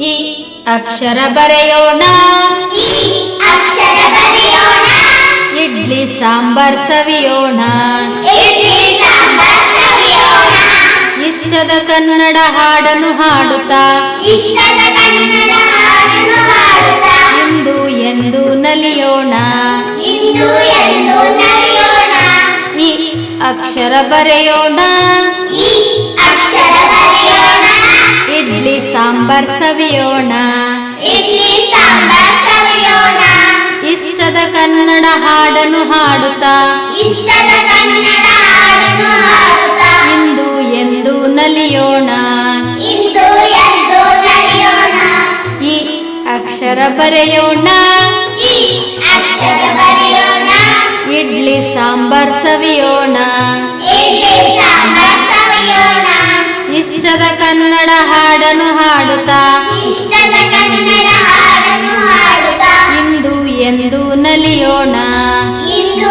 ಈ ಅಕ್ಷರ ಬರೆಯೋಣ. ಈ ಅಕ್ಷರ ಬರೆಯೋಣ. ಇಡ್ಲಿ ಸಾಂಬಾರ್ ಸವಿಯೋಣ. ಇಡ್ಲಿ ಸಾಂಬಾರ್ ಸವಿಯೋಣ. ಇಷ್ಟದ ಕನ್ನಡ ಹಾಡನ್ನು ಹಾಡುತ್ತಾ. ಇಷ್ಟದ ಕನ್ನಡ ಹಾಡನ್ನು ಹಾಡುತ್ತಾ. ಇಂದು ಎಂದು ನಲಿಯೋಣ. ಇಂದು ಎಂದು ನಡೆಯೋಣ ಈ ಅಕ್ಷರ ಬರೆಯೋಣ. ಸಾಂಬಾರ್ ಸವಿಯೋಣ. ಇಡ್ಲಿ ಸಾಂಬಾರ್ ಸವಿಯೋಣ. ಇಷ್ಟದ ಕನ್ನಡ ಹಾಡನ್ನು ಹಾಡುತ್ತಾ. ಇಷ್ಟದ ಕನ್ನಡ ಹಾಡನ್ನು ಹಾಡುತ್ತಾ. ಇಂದು ಎಂದು ನಲಿಯೋಣ. ಇಂದು ಎಂದು ನಲಿಯೋಣ. ಈ ಅಕ್ಷರ ಬರೆಯೋಣ. ಈ ಅಕ್ಷರ ಬರೆಯೋಣ. ಇಡ್ಲಿ ಸಾಂಬಾರ್ ಸವಿಯೋಣ. ಇಡ್ಲಿ ಸಾಂಬಾರ್ ಸವಿಯೋಣ. ಇಷ್ಟದ ಕನ್ನಡ ಹಾಡನ್ನು ಹಾಡುತ್ತಾ? ಇಷ್ಟದ ಕನ್ನಡ ಹಾಡನ್ನು ಹಾಡುತ್ತಾ? ಇಂದು ಎಂದು ನಲಿಯೋಣ? ಇಂದು